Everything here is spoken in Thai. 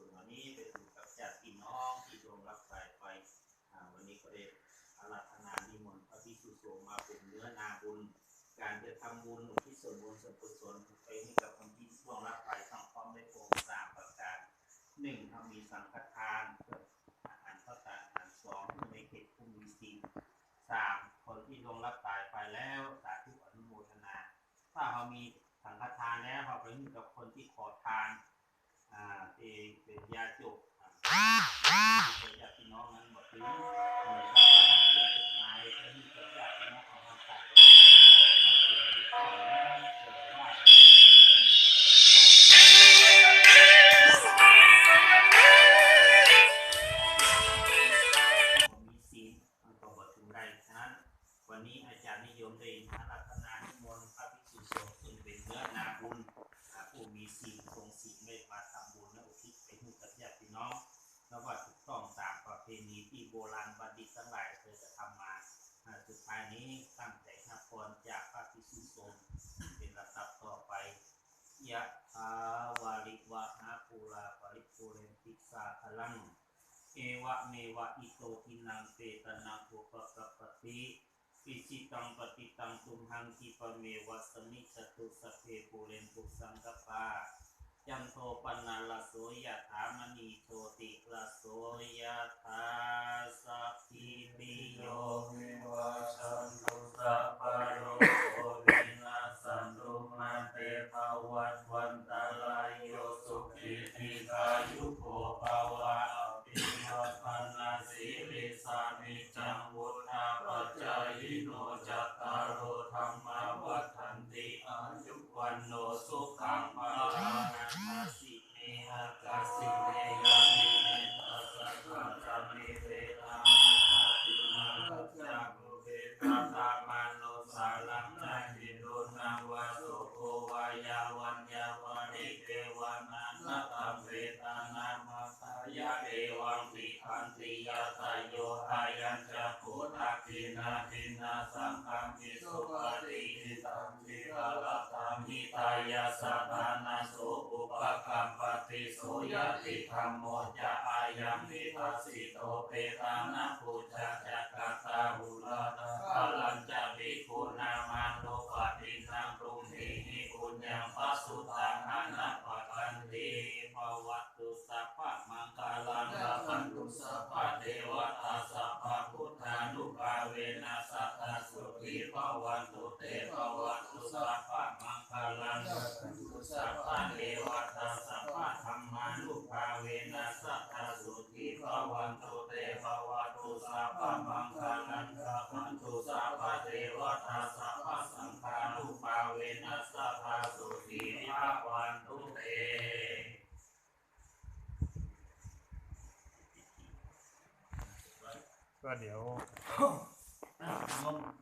ส่วนวันนี้ไปถึงกับญาติพี่น้องที่ร่วมรับสายไปวันนี้ก็ได้อาราธนานิมนต์พระภิกษุสงฆ์มาเป็นเนื้อนาบุญ การจะทำบุญอุที่ส่วนบุญส่วนกุศลไปให้กับคนที่ร่วงรับไปต้องพร้อมด้โครงสามประการหนึ่งทำมีสังฆทานอาหารข้าวสารอาหารสองในเขตภูมิศีลสามคนที่ร่วงรับตายไปแล้วสาธุอนุโมทนา ถ้าเรามีสังฆทานแล้วเราไปให้กับคนที่ขอทาน อ่าที่ เป็นญาติโยมอ่าเป็นญาติพี่น้องนั้นหมดเหมือนกับว่าเราเขียนจดหมายไปให้กับญาติพี่น้องของเราต่างๆเราเขียนติดต่อแล้วเกิดว่ามีศีลมันก็บทถึงได้ฉะนั้นวันนี้อาจารย์นิยมได้อารัตนานิมนต์พระภิกษุสงฆ์ซึ่งเป็นเนื้อนาบุญผู้มีศีล ทั้งหลายเคยจะทำมาสุดท้ายนี้ตั้งใจนับพรจากพระภิกษุสงเป็นลำดับต่อไปยะถาวาริวะหาปูราปริปุเรนติสาคลัง เอวะเมวะอิโตทินังเปตนังอุปกัปปติปิจิตังปฏิตังตุมหังคิปเมวะสมิจตุสพเพปูเรนตุสังกปาจันโทปนนาลโสยะถามณีโชติลโสยะถา ติยาตายโยอายัญจะโคทักขินาทินาสังฆมิสุปฏิทิตังทิกาลตังหิตายาสัทานาสุปกัมปติสุยติธรรมโมจะอายัมิทัสสิโตเปตานาปุจจะจักกตาหุลาตาลัญจะภิกขุนามาโนปฏินังปรุงทิหิปุญญังปัสสุตังอานาปกัน เท ติ ภวัตุสัพพะมังค กา ลั ลั ง งรัพันตุสัพพะเทวตาสัพพะพุทธานุภาเวนัสสัทธสุขีภวันตุเตภวันตุสัพพะมังคลัง สัพพะเทวตาสัพพะธรรมานุภาเวนัสสัทธสุขีภวันตุเตภวัตุสัพพะมังคลังสัพพันตุสัพพะเทวตาสัพพะสังฆานุภาเวนัสสัทธสุขีภวันตุเตก็เดี๋ยวอะ